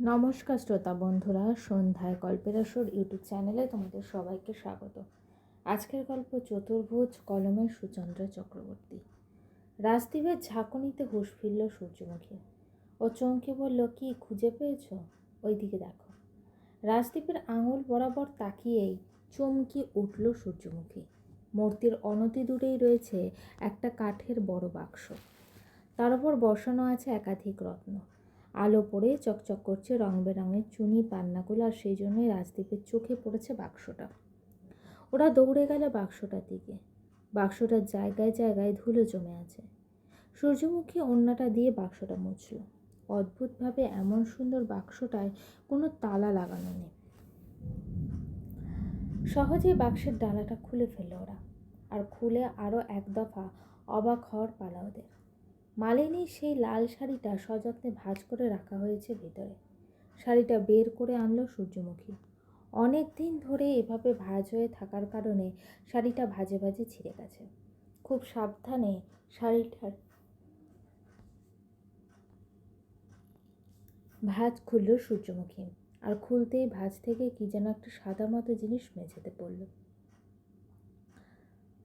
নমস্কার শ্রোতা বন্ধুরা, সন্ধ্যায় গল্পের আসর ইউটিউব চ্যানেলে তোমাদের সবাইকে স্বাগত। আজকের গল্প চতুর্ভুজ, কলমের সুচন্দ্রা চক্রবর্তী। রাজদ্বীপের ঝাঁকুনিতে হুঁশ ফিরল সূর্যমুখী। ও চমকে বলল, কি, খুঁজে পেয়েছ? ওইদিকে দেখো। রাজদ্বীপের আঙুল বরাবর তাকিয়েই চমকে উঠল সূর্যমুখী। মূর্তির অনতি দূরেই রয়েছে একটা কাঠের বড় বাক্স। তার উপর বসানো আছে একাধিক রত্ন। আলো পড়ে চকচক করছে রং বেরঙের চুনি, পান্নাগুলো আর সেই জন্যই রাজদীপের চোখে পড়েছে বাক্সটা। ওরা দৌড়ে গেল বাক্সটার দিকে। বাক্সটার জায়গায় জায়গায় ধুলো জমে আছে। সূর্যমুখী অন্যটা দিয়ে বাক্সটা মুছল। অদ্ভুতভাবে এমন সুন্দর বাক্সটায় কোনো তালা লাগানো নেই। সহজেই বাক্সের ডালাটা খুলে ফেলল ওরা। আর খুলে আরও এক দফা অবাক হওয়ার পালা ওদের। মালিনীর সেই লাল শাড়িটা সযত্নে ভাঁজ করে রাখা হয়েছে ভেতরে। শাড়িটা বের করে আনলো সূর্যমুখী। অনেক দিন ধরে এভাবে ভাঁজ হয়ে থাকার কারণে শাড়িটা ভাজে ভাজে ছিঁড়ে গেছে। খুব সাবধানে শাড়িটার ভাঁজ খুলল সূর্যমুখী আর খুলতেই ভাঁজ থেকে কি যেন একটা সাদা মতো জিনিস মেঝেতে পড়ল।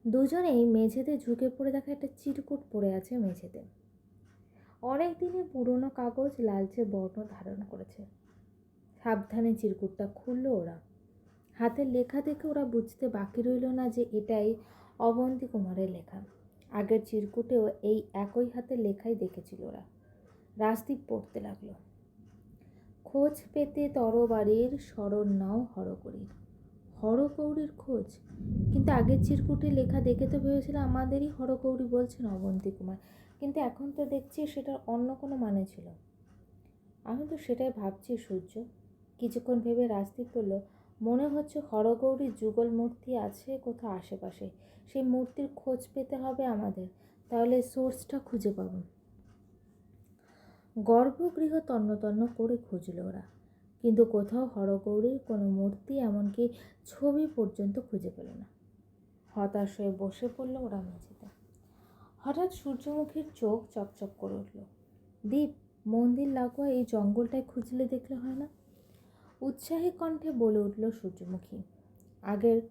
দুজনেই মেঝেতে ঝুঁকে পড়ে দেখা একটা চিরকুট পড়ে আছে মেঝেতে। অনেক দিনের পুরনো কাগজ লালচে বর্ণ ধারণ করেছে। সাবধানে চিরকুটটা খুলল ওরা। হাতের লেখা দেখে ওরা বুঝতে বাকি রইল না যে এটাই অবন্তী কুমারের লেখা। আগের চিরকুটেও এই একই হাতের লেখাই দেখেছিল ওরা। রাজদীপ পড়তে লাগল। খোঁজ পেতে তরবারির স্মরণ নাও হরকরির হরকৌরির খোঁজ? কিন্তু আগের চিরকুটে লেখা দেখে তো ভেবেছিল আমাদেরই হরকৌরি বলছেন অবন্তী কুমার। কিন্তু এখন তো দেখছি সেটার অন্য কোনো মানে ছিল। আমি তো সেটাই ভাবছি, সূর্য। কিছুক্ষণ ভেবে রাজদীপ বলল, মনে হচ্ছে হরগৌরীর যুগল মূর্তি আছে কোথাও আশেপাশে। সেই মূর্তির খোঁজ পেতে হবে আমাদের। তাহলে সোর্সটা খুঁজে পাব। গর্ভগৃহ তন্ন তন্ন করে খুঁজল ওরা। কিন্তু কোথাও হরগৌরীর কোনো মূর্তি এমনকি ছবি পর্যন্ত খুঁজে পেল না। হতাশ হয়ে বসে পড়ল ওরা মেঝেতে। হঠাৎ সূর্যমুখীর চোখ চকচক করে উঠল। দীপ, মন্দির লাগোয়া এই জঙ্গলটায় খুঁজলে দেখলে হয় না? উৎসাহী কণ্ঠে বলে উঠল সূর্যমুখী, আগের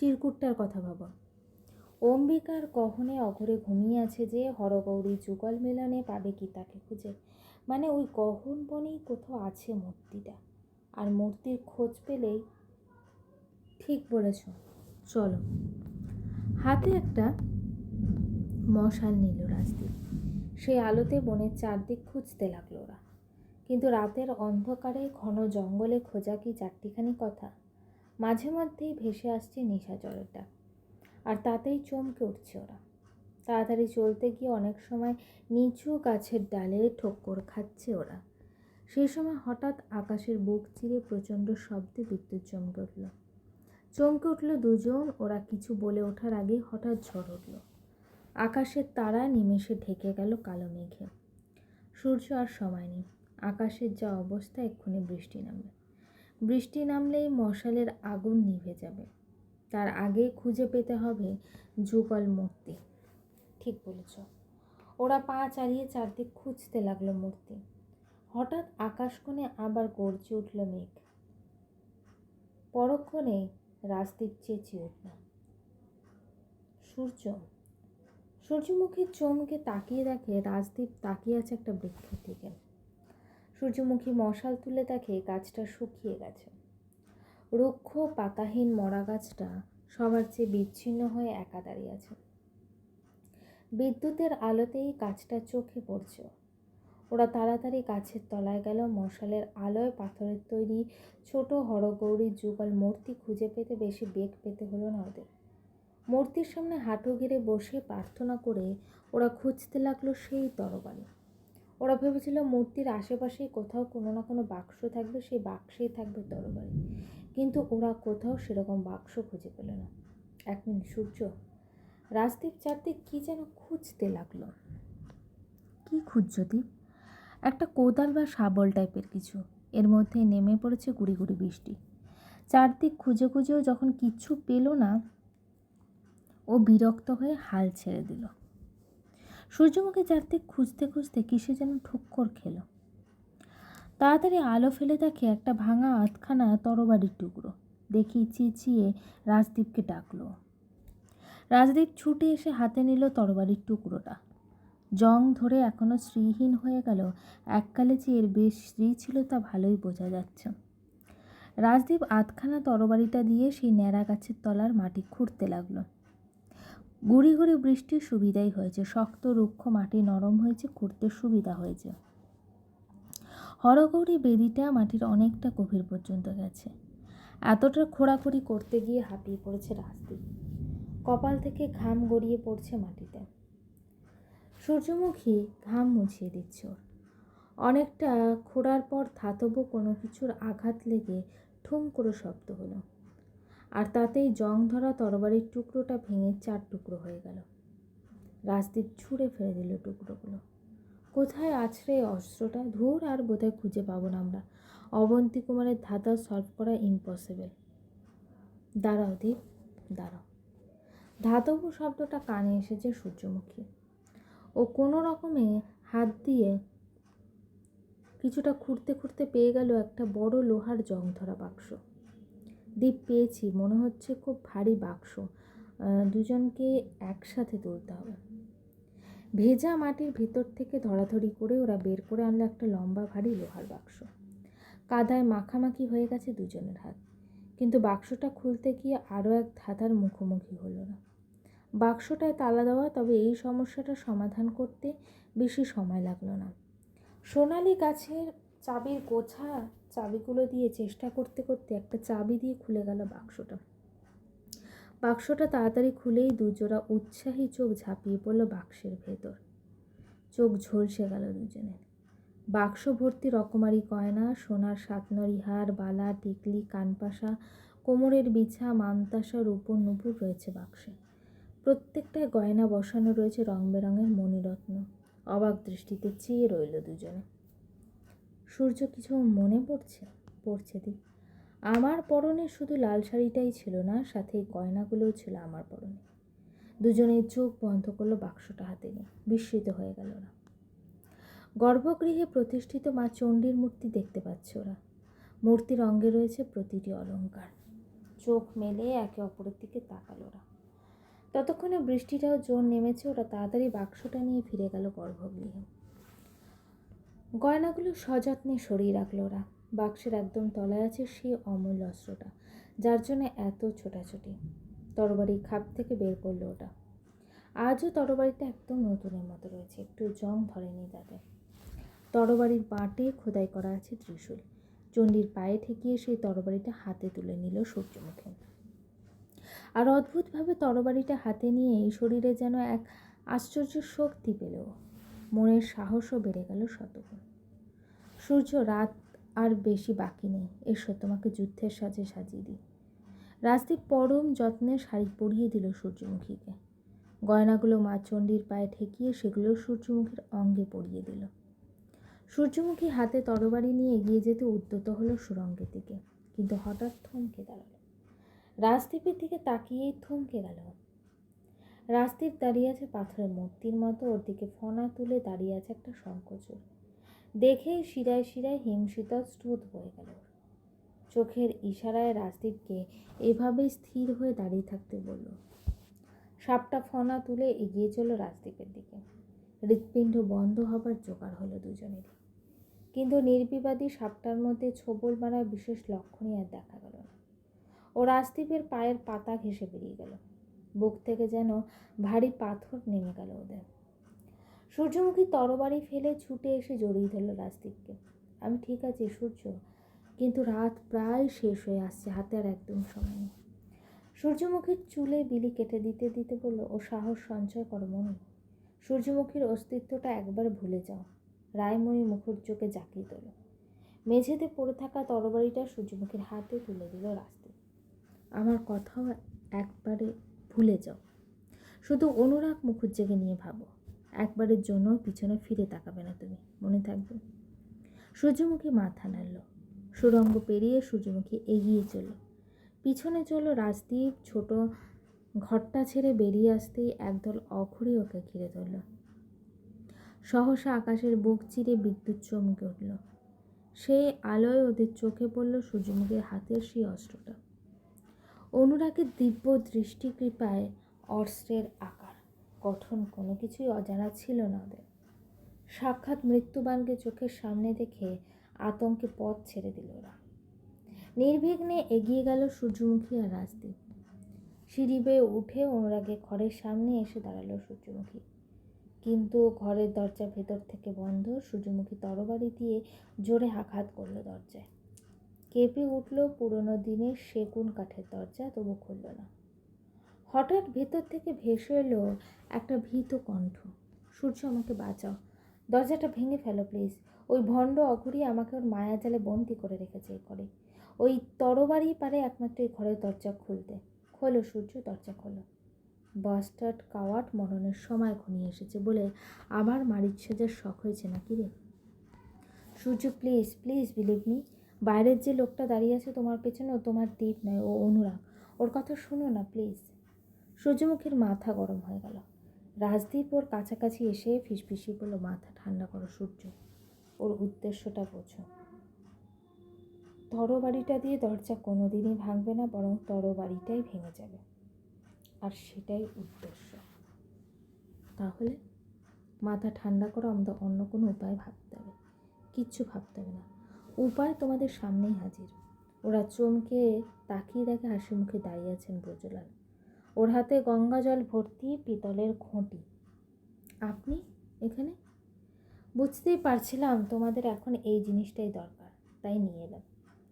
চিরকুটটার কথা ভাবা। অম্বিকার গহনে অঘরে ঘুমিয়ে আছে যে, হরগৌরী যুগল মেলানে পাবে কি তাকে খুঁজে? মানে ওই গহন বনেই কোথাও আছে মূর্তিটা। আর মূর্তির খোঁজ পেলেই ঠিক বলেছ। চলো। হাতে একটা মশাল নিল রাজদীপ। সেই আলোতে বনের চারদিক খুঁজতে লাগল ওরা। কিন্তু রাতের অন্ধকারে ঘন জঙ্গলে খোঁজা কি চারটিখানি কথা? মাঝে মধ্যেই ভেসে আসছে নিশাচরের ডাক আর তাতেই চমকে উঠছে ওরা। তাড়াতাড়ি চলতে গিয়ে অনেক সময় নিচু গাছের ডালে ঠক্কর খাচ্ছে ওরা। সেই সময় হঠাৎ আকাশের বুক চিরে প্রচণ্ড শব্দে বিদ্যুৎ চমকে উঠল। চমকে উঠল দুজন, ওরা কিছু বলে ওঠার আগে হঠাৎ ঝড় উঠল। আকাশের তারা নিমেষে ঢেকে গেল কালো মেঘে। সূর্য আর সময় নেই। আকাশের যা অবস্থা এক্ষুনি বৃষ্টি নামবে। বৃষ্টি নামলেই মশালের আগুন নিভে যাবে। তার আগে খুঁজে পেতে হবে যুগল মূর্তি। ঠিক বলেছ। ওরা পা চালিয়ে চারদিক খুঁজতে লাগল মূর্তি। হঠাৎ আকাশকোণে আবার গর্জে উঠল মেঘ। পরক্ষণে রাজদীপ চেঁচিয়ে উঠল, সূর্য সূর্যমুখীর চমকে তাকিয়ে দেখে রাজদীপ তাকিয়ে আছে একটা বৃক্ষের দিকে। সূর্যমুখী মশাল তুলে দেখে গাছটা শুকিয়ে গেছে। রুক্ষ পাতাহীন মরা গাছটা সবার চেয়ে বিচ্ছিন্ন হয়ে একা দাঁড়িয়ে আছে। বিদ্যুতের আলোতেই গাছটা চোখে পড়ছে। ওরা তাড়াতাড়ি গাছের তলায় গেল, মশালের আলোয় পাথরের তৈরি ছোট হরগৌরী যুগল মূর্তি খুঁজে পেতে বেশি বেগ পেতে হলো না ওদের। মূর্তির সামনে হাঁটু ঘিরে বসে প্রার্থনা করে ওরা খুঁজতে লাগল সেই তরবারি। ওরা ভেবেছিল মূর্তির আশেপাশেই কোথাও কোনো না কোনো বাক্স থাকবে, সেই বাক্সেই থাকবে তরবারি। কিন্তু ওরা কোথাও সেরকম বাক্স খুঁজে পেল না। এক মিনিট, সূর্য, রাজদীপ চারদিক কী যেন খুঁজতে লাগল। কী খুঁজছ দীপ? একটা কোদাল বা শাবল টাইপের কিছু। এর মধ্যে নেমে পড়েছে গুড়ি গুড়ি বৃষ্টি। চারদিক খুঁজে খুঁজেও যখন কিচ্ছু পেল না ও বিরক্ত হয়ে হাল ছেড়ে দিল। সূর্যমুখী চারদিক খুঁজতে খুঁজতে কিসে যেন ঠুক্কর খেলো। তাড়াতাড়ি আলো ফেলে দেখে একটা ভাঙা আধখানা তরবারির টুকরো। দেখি চেঁচিয়ে রাজদীপকে ডাকলো। রাজদীপ ছুটে এসে হাতে নিল তরবারির টুকরোটা। জং ধরে এখনও শ্রীহীন হয়ে গেল, এককালে যে এর বেশ স্ত্রী ছিল তা ভালোই বোঝা যাচ্ছে। রাজদীপ আধখানা তরবারিটা দিয়ে সেই ন্যাড়া গাছের তলার মাটি খুঁড়তে লাগল। গুড়ি গুড়ি বৃষ্টির সুবিধাই হয়েছে। শক্ত, রুক্ষ মাটি নরম হয়েছে, খুঁড়তে সুবিধা হয়েছে। হরগৌরী বেদিটা মাটির অনেকটা গভীর পর্যন্ত গেছে। এতটা খোঁড়াখুড়ি করতে গিয়ে হাঁপিয়ে পড়েছে রাজদীপ। কপাল থেকে ঘাম গড়িয়ে পড়ছে মাটিতে। সূর্যমুখী ঘাম মুছিয়ে দিচ্ছে ওর। অনেকটা খোঁড়ার পর ধাতব কোনো কিছুর আঘাত লেগে ঠুম করে শব্দ হলো। আর তাতেই জং ধরা তরবারির টুকরোটা ভেঙে চার টুকরো হয়ে গেল। রাজদীপ ছুঁড়ে ফেলে দিল টুকরোগুলো। কোথায় আছড়ে অস্ত্রটা? ধূর, আর বোধহয় খুঁজে পাবো না আমরা। অবন্তী কুমারের ধাঁধা সলভ করা ইম্পসিবল দাঁড়াও দীপ, দাঁড়াও। ধাতব শব্দটা কানে এসেছে সূর্যমুখী। ও কোনো রকমে হাত দিয়ে কিছুটা খুঁড়তে খুঁড়তে পেয়ে গেল একটা বড় লোহার জং ধরা বাক্স। দ্বীপ পেয়েছি, মনে হচ্ছে খুব ভারী বাক্স। দুজনকে একসাথে তুলতে হবে। ভেজা মাটির ভিতর থেকে ধরাধরি করে ওরা বের করে আনলো একটা লম্বা, ভারী লোহার বাক্স। কাদায় মাখামাখি হয়ে গেছে দুজনের হাত। কিন্তু বাক্সটা খুলতে গিয়ে আরও এক ধাঁধার মুখোমুখি হলো না। বাক্সটায় তালা দেওয়া, তবে এই সমস্যাটা সমাধান করতে বেশি সময় লাগল না। সোনালি গাছের চাবির গোছা, চাবিগুলো দিয়ে চেষ্টা করতে করতে একটা চাবি দিয়ে খুলে গেল বাক্সটা। বাক্সটা তাড়াতাড়ি খুলেই দুজোড়া উৎসাহী চোখ ঝাঁপিয়ে পড়ল বাক্সের ভেতর। চোখ ঝলসে গেল দুজনের। বাক্স ভর্তি রকমারি গয়না, সোনার সাতনরি হার, বালা, টিকলি, কানপাশা, কোমরের বিছা, মান্তাসা, রূপর নুপুর রয়েছে বাক্সে। প্রত্যেকটায় গয়না বসানো রয়েছে রং বেরঙের মণিরত্ন। অবাক দৃষ্টিতে চেয়ে রইল দুজনে। সূর্য কিছু মনে পড়ছে পড়ছে দি। আমার পরনে শুধু লাল শাড়িটাই ছিল না, সাথে গয়নাগুলোও ছিল আমার পরনে। দুজনেই চোখ বন্ধ করল বাক্সটা হাতে নিয়ে, বিস্মিত হয়ে গেল ওরা। গর্ভগৃহে প্রতিষ্ঠিত মা চণ্ডীর মূর্তি দেখতে পাচ্ছে ওরা। মূর্তির অঙ্গে রয়েছে প্রতিটি অলঙ্কার। চোখ মেলে একে অপরের দিকে তাকালো ওরা। ততক্ষণে বৃষ্টিটাও জোর নেমেছে, ওরা তাড়াতাড়ি বাক্সটা নিয়ে ফিরে গেল গর্ভগৃহে। গয়নাগুলো সযত্নে সরিয়ে রাখল ওরা। বাক্সের একদম তলায় আছে সেই অমূল্য অস্ত্রটা, যার জন্য এত ছোটাছুটি। তরবারি খাপ থেকে বের করল ওটা। আজও তরবারিটা একদম নতুনের মতো রয়েছে, একটু জং ধরেনি তাতে তরবারির বাঁটে খোদাই করা আছে ত্রিশূল। চণ্ডীর পায়ে ঠেকিয়ে সেই তরবারিটা হাতে তুলে নিল সূর্যমুখী। আর অদ্ভুতভাবে তরবারিটা হাতে নিয়ে এই শরীরে যেন এক আশ্চর্য শক্তি পেল। মনের সাহসও বেড়ে গেল শতগুণ। সূর্য রাত আর বেশি বাকি নেই। এসো, তোমাকে যুদ্ধের সাজে সাজিয়ে দিই। রাজদীপ পরম যত্নে শাড়ি পরিয়ে দিল সূর্যমুখীকে। গয়নাগুলো মা চণ্ডীর পায়ে ঠেকিয়ে সেগুলো সূর্যমুখীর অঙ্গে পরিয়ে দিল। সূর্যমুখী হাতে তরবারি নিয়ে এগিয়ে যেতে উদ্যত হলো সুরঙ্গের দিকে, কিন্তু হঠাৎ থমকে দাঁড়াল। রাজদীপের দিকে তাকিয়েই থমকে গেল। রাজদীপ দাঁড়িয়ে আছে পাথরের মূর্তির মতো, ওর দিকে ফনা তুলে দাঁড়িয়ে আছে একটা শঙ্কচূড় দেখেই শিরায় শিরায় হিমশীতল স্রোত হয়ে গেল। চোখের ইশারায় রাজদীপকে এভাবেই স্থির হয়ে দাঁড়িয়ে থাকতে বলল। সাপটা ফনা তুলে এগিয়ে চলল রাজদীপের দিকে। হৃৎপিণ্ড বন্ধ হবার জোগাড় হলো দুজনেরই। কিন্তু নির্বিবাদী সাপটার মধ্যে ছোবল মারার বিশেষ লক্ষণই আর দেখা গেল না। ও রাজদীপের পায়ের পাতা ঘেসে বেরিয়ে গেল। বুক থেকে যেন ভারী পাথর নেমে গেল ওদের। সূর্যমুখী তরবারি ফেলে ছুটে এসে জড়িয়ে ধরল রাজদীপকে। আমি ঠিক আছি সূর্য, কিন্তু রাত প্রায় শেষ হয়ে আসছে, হাতে আর একদম সময় নেই। সূর্যমুখীর চুলে বিলি কেটে দিতে দিতে বলল ও সাহস, সঞ্চয় করো মনি। সূর্যমুখীর অস্তিত্বটা একবার ভুলে যাও। রায়মণি চোখে জাকিয়ে তোলো মেঝেতে পড়ে থাকা তরবারিটা সূর্যমুখীর হাতে তুলে দিল রাস্তে আমার কথাও একবারে ভুলে যাও। শুধু অনুরাগ মুখুজ্জেকে নিয়ে ভাবো। একবারের জন্য পিছনে ফিরে তাকাবে না তুমি, মনে থাকবে। সূর্যমুখী মাথা নাড়ল। সুরঙ্গ পেরিয়ে সূর্যমুখী এগিয়ে চলল। পিছনে চলল রাজদীপ, ছোট ঘরটা ছেড়ে বেরিয়ে আসতেই একদল অঘরি ওকে ঘিরে ধরল। সহসা আকাশের বুক চিরে বিদ্যুৎ চমকে উঠল। সেই আলোয় ওদের চোখে পড়ল সূর্যমুখীর হাতের সেই অস্ত্রটা। অনুরাগের দিব্য দৃষ্টি কৃপায় অস্ত্রের আকার। গঠন কোনো কিছুই অজানা ছিল না ওদের। সাক্ষাৎ মৃত্যুবানকে চোখের সামনে দেখে আতঙ্কে পথ ছেড়ে দিল ওরা। নির্বিঘ্নে এগিয়ে গেল সূর্যমুখী আর রাজদীপ। সিঁড়ি বেয়ে উঠে অনুরাগে ঘরের সামনে এসে দাঁড়াল সূর্যমুখী। কিন্তু ঘরের দরজা ভেতর থেকে বন্ধ, সূর্যমুখী তরবারি দিয়ে জোরে আঘাত করল দরজায়। কেঁপে উঠল পুরনো দিনের সেগুন কাঠের দরজা, তবু খুলল না। হঠাৎ ভেতর থেকে ভেসে এলো একটা ভীত কণ্ঠ। সূর্য, আমাকে বাঁচাও। দরজাটা ভেঙে ফেলো প্লিজ ওই ভণ্ড অঘুরি আমাকে ওর মায়াজালে বন্দি করে রেখেছে এই ঘরে ওই তরবারই পারে একমাত্র এই ঘরের দরজা খুলতে। খোলো সূর্য, দরজা খোলো। বাস্টার্ড কাওয়াট মরণের সময় ঘনিয়ে এসেছে বলে আবার মারিচ সেজার শখ হয়েছে নাকি রে? Surya please please believe me বাইরের যে লোকটা দাঁড়িয়ে আছে তোমার পেছনে ও তোমার দ্বীপ নয়, ও অনুরাগ। ওর কথা শোনো না প্লিজ সূর্যমুখীর মাথা গরম হয়ে গেল। রাজদীপ ওর কাছাকাছি এসে ফিসফিসি বলল, মাথা ঠান্ডা করো সূর্য। ওর উদ্দেশ্যটা বোঝো। তরবারিটা দিয়ে দরজা কোনো দিনই ভাঙবে না, বরং তরবারিটাই ভেঙে যাবে। আর সেটাই উদ্দেশ্য। তাহলে মাথা ঠান্ডা করো আমাদের অন্য কোনো উপায় ভাবতে হবে। কিচ্ছু ভাবতে হবে না। উপায় তোমাদের সামনেই হাজির। ওরা চমকে তাকিয়ে দেখে হাসি মুখে দাঁড়িয়ে আছেন ব্রজলাল। ওর হাতে গঙ্গা জল ভর্তি পিতলের ঘটি। আপনি এখানে? বুঝতেই পারছিলাম তোমাদের এখন এই জিনিসটাই দরকার, তাই নিয়ে এলাম।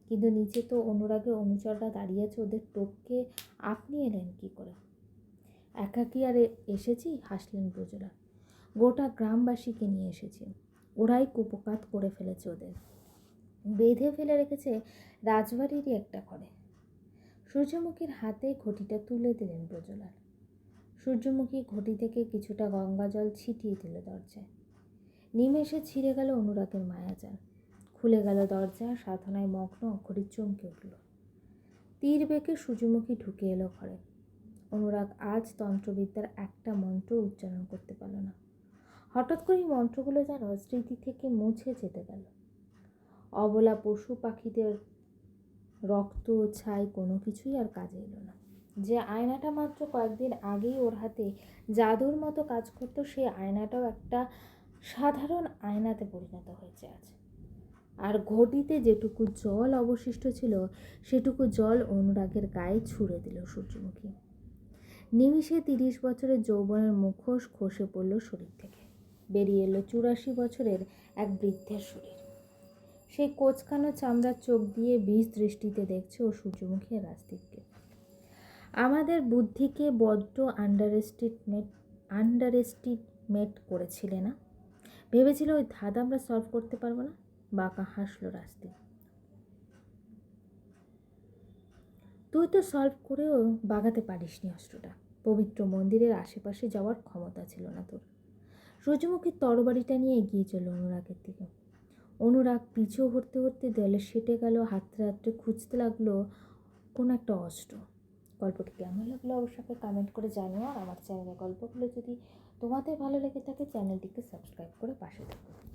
কিন্তু নিচে তো অনুরাগে অনুচররা দাঁড়িয়ে আছে, ওদের টোপকে আপনি এলেন কি করে? একাকি আর এ- এসেছি? হাসলেন ব্রজরা গোটা গ্রামবাসীকে নিয়ে এসেছি। ওরাই কুপকাত করে ফেলেছে ওদের। বেঁধে ফেলে রেখেছে রাজবাড়িরই একটা ঘরে। সূর্যমুখীর হাতে ঘটিটা তুলে দিলেন ব্রজলাল সূর্যমুখী ঘটি থেকে কিছুটা গঙ্গা জল ছিটিয়ে দিল দরজায়। নিমেষে ছিঁড়ে গেল অনুরাগের মায়াজাল। খুলে গেল দরজা, সাধনায় মগ্ন অক্ষরী চমকে উঠল। তীর বেঁকে সূর্যমুখী ঢুকে এলো ঘরে। অনুরাগ আজ তন্ত্রবিদ্যার একটা মন্ত্র উচ্চারণ করতে পারল না। হঠাৎ করেই মন্ত্রগুলো যেন স্মৃতি থেকে মুছে যেতে গেল। অবলা পশু পাখিদের রক্ত, ছাই কোনো কিছুই আর কাজে এলো না। যে আয়নাটা মাত্র কয়েকদিন আগেই ওর হাতে জাদুর মতো কাজ করতো সেই আয়নাটাও একটা সাধারণ আয়নাতে পরিণত হয়েছে আজ। আর ঘটিতে যেটুকু জল অবশিষ্ট ছিল, সেটুকু জল অনুরাগের গায়ে ছুঁড়ে দিল সূর্যমুখী। নিমিষে তিরিশ বছরের যৌবনের মুখোশ খসে পড়ল শরীর থেকে। বেরিয়ে এলো চুরাশি বছরের এক বৃদ্ধের শরীর। সেই কোচকানো চামড়ার চোখ দিয়ে বিষ দৃষ্টিতে দেখছে ও সূর্যমুখী রাজদীপকে। আমাদের বুদ্ধিকে বড্ড আন্ডার এস্টিমেট আন্ডার এস্টিমেট করেছিলে না? ভেবেছিল ওই ধাঁধা আমরা সলভ করতে পারব না? বাঁকা হাসলো রাজদীপ। তুই তো সলভ করেও বাগাতে পারিসনি অস্ত্রটা। পবিত্র মন্দিরের আশেপাশে যাওয়ার ক্ষমতা ছিল না তোর। সূর্যমুখীর তরবারিটা নিয়ে এগিয়ে চলল অনুরাগের দিকে। অনুরাগ পিছু হরতে হতে দেয়ালে সেটে গেল, হাতড়ে হাতড়ে খুঁজতে লাগল কোনো একটা অস্ত্র। গল্পটি কেমন লাগল অবশ্যই কমেন্ট করে জানিও আর আমার চ্যানেলের গল্পগুলো যদি তোমাদের ভালো লেগে থাকে চ্যানেলটিকে সাবস্ক্রাইব করে পাশে থাকো।